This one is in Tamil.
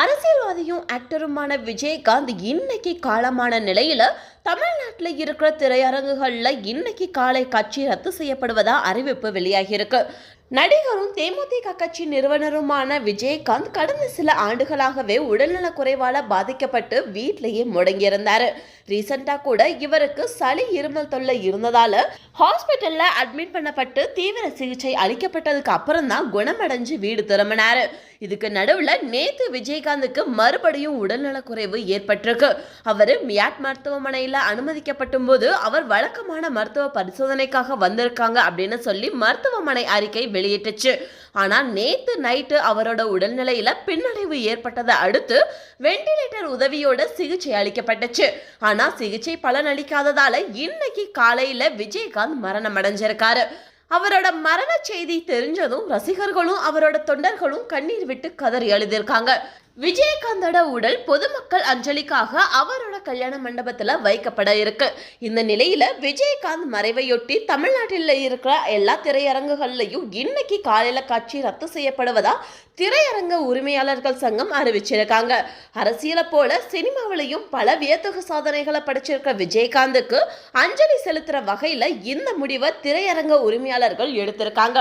அரசியல்வாதியும் ஆக்டருமான விஜயகாந்த் இன்னைக்கு காலமான நிலையில தமிழ்நாட்டில் இருக்கிற திரையரங்குகளில் இன்னைக்கு காலை காட்சி ரத்து செய்யப்படுவதா அறிவிப்பு வெளியாகியிருக்கு. நடிகரும் தேமுதிக கட்சி நிறுவனருமான விஜயகாந்த் கடந்த சில ஆண்டுகளாகவே உடல்நலக் குறைவால பாதிக்கப்பட்டு வீட்டிலேயே முடங்கியிருந்தார். ரீசெண்டா கூட இவருக்கு சளி இருமல் தொல்லை இருந்ததால ஹாஸ்பிட்டல்ல அட்மிட் பண்ணப்பட்டு தீவிர சிகிச்சை அளிக்கப்பட்டதுக்கு அப்புறம் தான் குணமடைஞ்சு வீடு திரும்பினார். இதுக்கு நடுவில் நேத்து விஜயகாந்துக்கு மறுபடியும் உடல்நலக் குறைவு ஏற்பட்டிருக்கு. அவர் மியாட் மருத்துவமனையில் அனுமதிக்கப்பட்டும் போது அவர் வழக்கமான மருத்துவ பரிசோதனைக்காக வந்திருக்காங்க அப்படின்னு சொல்லி மருத்துவமனை அறிக்கை வெளியிட்டுச்சு ஆனால் நேத்து நைட்டு அவரோட உடல்நிலையில பின்னடைவு ஏற்பட்டதை அடுத்து வெண்டிலேட்டர் உதவியோட சிகிச்சை அளிக்கப்பட்டுச்சு. ஆனா சிகிச்சை பலனளிக்காததால இன்னைக்கு காலையில விஜயகாந்த் மரணம் அடைஞ்சிருக்காரு. அவரோட மரண செய்தி தெரிஞ்சதும் ரசிகர்களும் அவரோட தொண்டர்களும் கண்ணீர் விட்டு கதறி எழுதியிருக்காங்க விஜயகாந்தோட உடல் பொதுமக்கள் அஞ்சலிக்காக அவரோட கல்யாண மண்டபத்தில் வைக்கப்பட இருக்கு. இந்த நிலையில் விஜயகாந்த் மறைவையொட்டி தமிழ்நாட்டில் இருக்கிற எல்லா திரையரங்குகள்லையும் இன்னைக்கு காலையில் காட்சி ரத்து செய்யப்படுவதா திரையரங்க உரிமையாளர்கள் சங்கம் அறிவிச்சிருக்காங்க. அரசியலை போல சினிமாவிலையும் பல வியத்தகு சாதனைகளை படிச்சிருக்க விஜயகாந்துக்கு அஞ்சலி செலுத்துற வகையில் இந்த முடிவை திரையரங்க உரிமையாளர்கள் எடுத்திருக்காங்க.